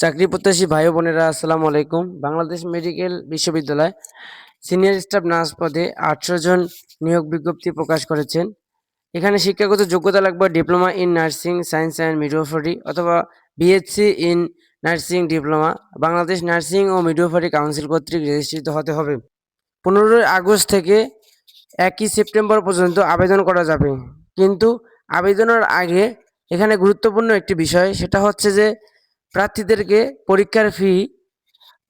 চাকরি প্রত্যাশী ভাই বোনেরা, আসসালামু আলাইকুম। বাংলাদেশ মেডিকেল বিশ্ববিদ্যালয় সিনিয়র স্টাফ নার্স পদে আটশো জন নিয়োগ বিজ্ঞপ্তি প্রকাশ করেছেন। এখানে শিক্ষাগত যোগ্যতা লাগবে diploma in nursing science and midwifery অথবা BSc in nursing diploma. Bangladesh nursing O midwifery council কর্তৃক রেজিস্ট্রিত হতে হবে। পনেরোই আগস্ট থেকে একই সেপ্টেম্বর পর্যন্ত আবেদন করা যাবে। কিন্তু আবেদনের আগে এখানে গুরুত্বপূর্ণ একটি বিষয়, সেটা হচ্ছে যে প্রার্থীদেরকে পরীক্ষার ফি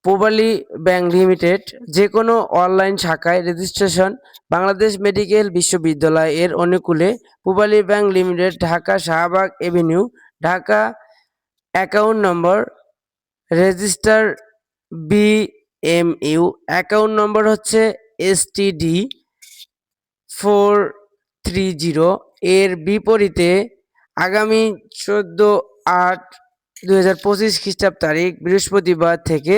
পোবালি ব্যাংক লিমিটেড যে কোনো অনলাইন শাখায় রেজিস্ট্রেশন বাংলাদেশ মেডিকেল বিশ্ববিদ্যালয় এর অনুকূলে Pubali bank limited Dhaka Shahbag avenue Dhaka account number registrar B M U account number হচ্ছে এসটিডি ফোর থ্রি জিরো এর বিপরীতে আগামী চোদ্দ আট দুই হাজার পঁচিশ খ্রিস্টাব্দ তারিখ, বৃহস্পতিবার থেকে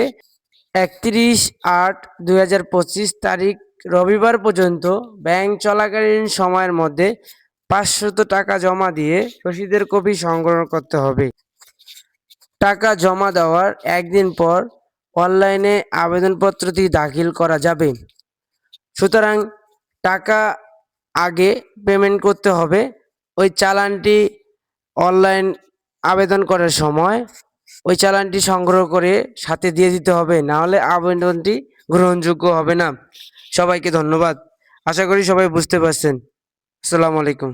একত্রিশ আট দুই হাজার পঁচিশ তারিখ রবিবার পর্যন্ত ব্যাংক চলাকালীন সময়ের মধ্যে পাঁচশত টাকা জমা দিয়ে রসিদের কপি সংগ্রহ করতে হবে। টাকা জমা দেওয়ার একদিন পর অনলাইনে আবেদনপত্রটি দাখিল করা যাবে। সুতরাং টাকা আগে পেমেন্ট করতে হবে। ওই চালানটি অনলাইন আবেদন করার সময় ওই চালানটি সংগ্রহ করে সাথে দিয়ে দিতে হবে, না হলে আবেদনটি গ্রহণযোগ্য হবে না। সবাইকে ধন্যবাদ। আশা করি সবাই বুঝতে পারছেন। আসসালামু আলাইকুম।